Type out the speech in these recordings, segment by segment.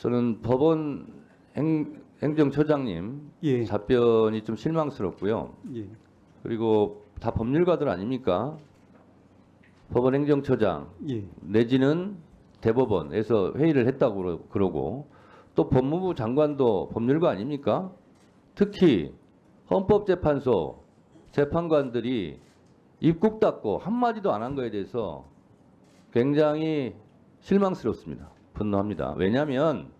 저는 법원 행, 행정처장님 예. 답변이 좀 실망스럽고요. 예. 그리고 다 법률가들 아닙니까? 법원 행정처장 예. 내지는 대법원에서 회의를 했다고 그러- 그러고 또 법무부 장관도 법률가 아닙니까? 특히 헌법재판소 재판관들이 입국 닫고 한마디도 안 한 거에 대해서 굉장히 실망스럽습니다. 분노합니다. 왜냐하면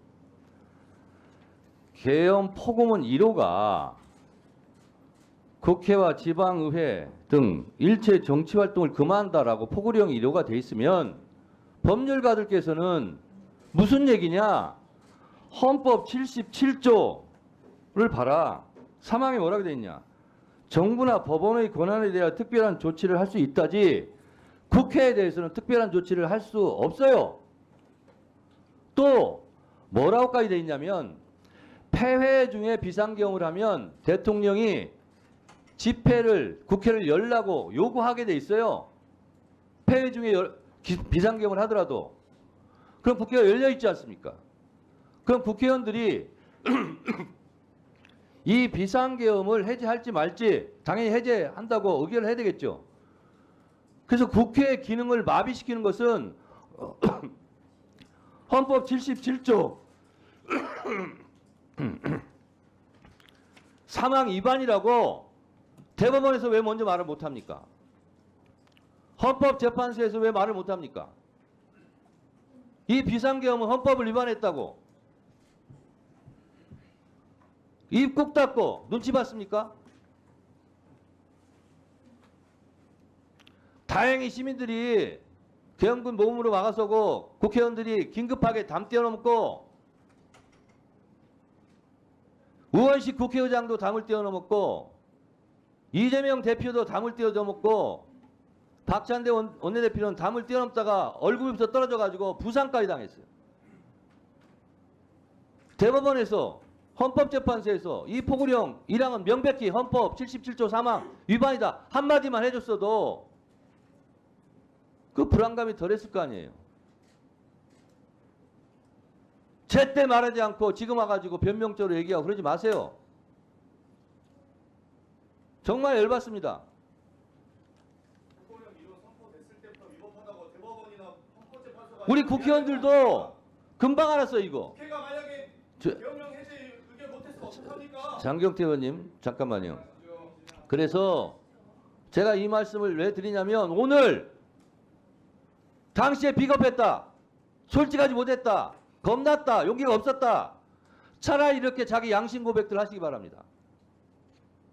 계엄 포고문 1호가 국회와 지방의회 등 일체 정치 활동을 금한다라고 포고령 1호가 돼 있으면 법률가들께서는 무슨 얘기냐? 헌법 77조를 봐라. 사망에 뭐라고 돼 있냐? 정부나 법원의 권한에 대한 특별한 조치를 할 수 있다지 국회에 대해서는 특별한 조치를 할 수 없어요. 또 뭐라고까지 돼 있냐면 폐회 중에 비상경을 하면 대통령이 집회를 국회를 열라고 요구하게 돼 있어요. 폐회 중에 열- 기- 비상경을 하더라도 그럼 국회가 열려 있지 않습니까? 그럼 국회의원들이 이 비상계엄을 해제할지 말지 당연히 해제한다고 의결을 해야 되겠죠. 그래서 국회의 기능을 마비시키는 것은 헌법 77조 사망 위반이라고 대법원에서 왜 먼저 말을 못합니까? 헌법재판소에서 왜 말을 못합니까? 이 비상계엄은 헌법을 위반했다고 입국 닫고 눈치 봤습니까? 다행히 시민들이 계엄군 모금으로 막아서고 국회의원들이 긴급하게 담 띄워놓고 우원식 국회의장도 담을 띄워놓고 이재명 대표도 담을 띄워놓고 박찬대 원- 원내대표는 담을 띄워놓다가 얼굴부터 떨어져가지고 부상까지 당했어요. 대법원에서 헌법재판소에서 이 포고령 1항은 명백히 헌법 77조 3항 위반이다 한마디만 해줬어도 그 불안감이 덜했을 거 아니에요. 제때 말하지 않고 지금 와가지고 변명적으로 얘기하고 그러지 마세요. 정말 열받습니다. 우리 국회의원들도 금방 알았어요 이거. 저-? 장경태 의원님 잠깐만요. 그래서 제가 이 말씀을 왜 드리냐면 오늘 당시에 비겁했다. 솔직하지 못했다. 겁났다. 용기가 없었다. 차라리 이렇게 자기 양심 고백들 하시기 바랍니다.